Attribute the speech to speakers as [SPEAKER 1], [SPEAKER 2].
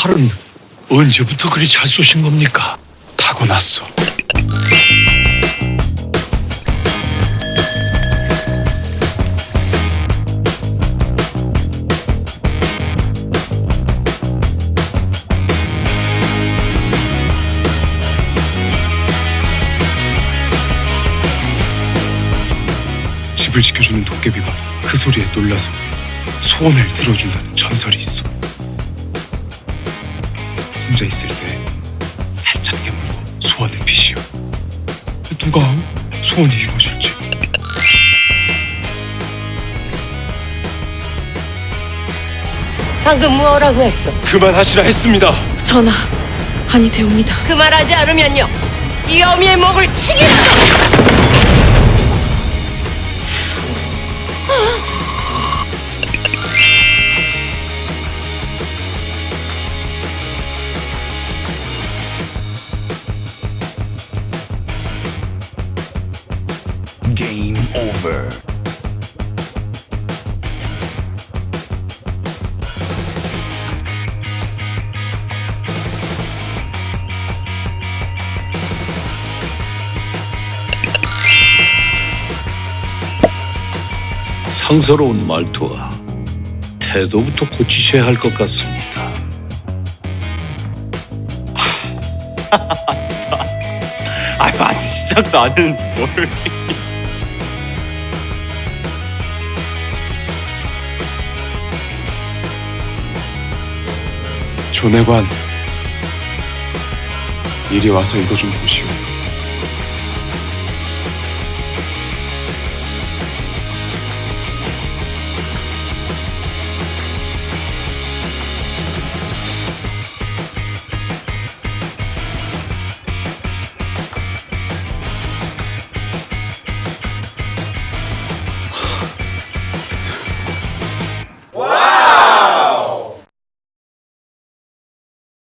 [SPEAKER 1] 활은 언제부터 그리 잘 쏘신 겁니까?
[SPEAKER 2] 타고났어. 집을 지켜주는 도깨비가 그 소리에 놀라서 소원을 들어준다는 전설이 있어. 혼자 있을 때 살짝 깨물고 소원을 비시오. 누가 소원이 이루어질지.
[SPEAKER 3] 방금 뭐라고 했어?
[SPEAKER 2] 그만하시라 했습니다.
[SPEAKER 4] 전하, 아니 되옵니다.
[SPEAKER 3] 그 말하지 않으면요 이 어미의 목을 치겠어!
[SPEAKER 5] Game over.
[SPEAKER 1] 상서로운 말투와 태도부터 고치셔야 할 것 같습니다.
[SPEAKER 2] 아유 아직 시작도 안 했는데 뭘? 조내관 이리 와서 이거 좀 보시오.